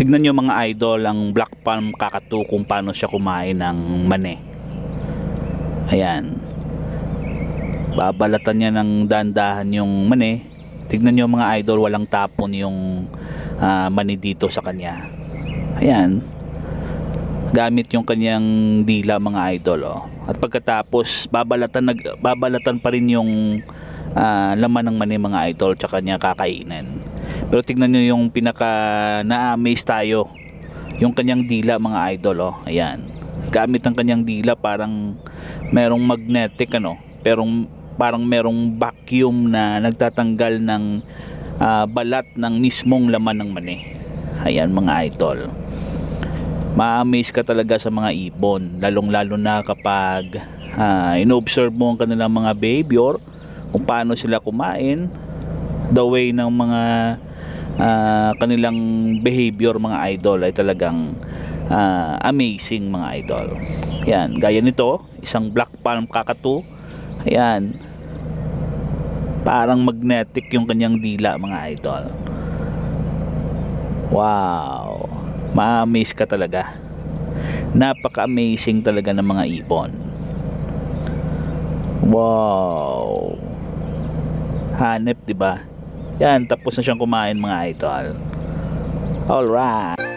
Tignan nyo mga idol ang black palm kakatu kung paano siya kumain ng mani. Ayan. Babalatan niya ng dandahan yung mani. Tignan nyo mga idol walang tapon yung ah, mani dito sa kanya. Ayan. Gamit yung kanyang dila mga idol oh. At pagkatapos babalatan nag babalatan pa rin yung ah, laman ng mani mga idol tsaka niya kakainin. Pero tignan nyo yung pinaka na-amaze tayo. Yung kanyang dila mga idol oh. Ayan. Gamit ang kanyang dila parang merong magnetic ano. Pero parang merong vacuum na nagtatanggal ng ah, balat ng mismong laman ng mani. Ayan mga idol. Ma-amaze ka talaga sa mga ibon. Lalong lalo na kapag ah, ino-observe mo ang kanilang mga behavior kung paano sila kumain the way ng mga ah, kanilang behavior mga idol ay talagang ah, amazing mga idol. Yan gaya nito isang black palm kakatu. Ayan parang magnetic yung kanyang dila mga idol. Wow. Ma-amaze ka talaga. Napaka-amazing talaga ng mga ibon. Wow. Hanep 'di ba yan tapos na siyang kumain mga idol. Alright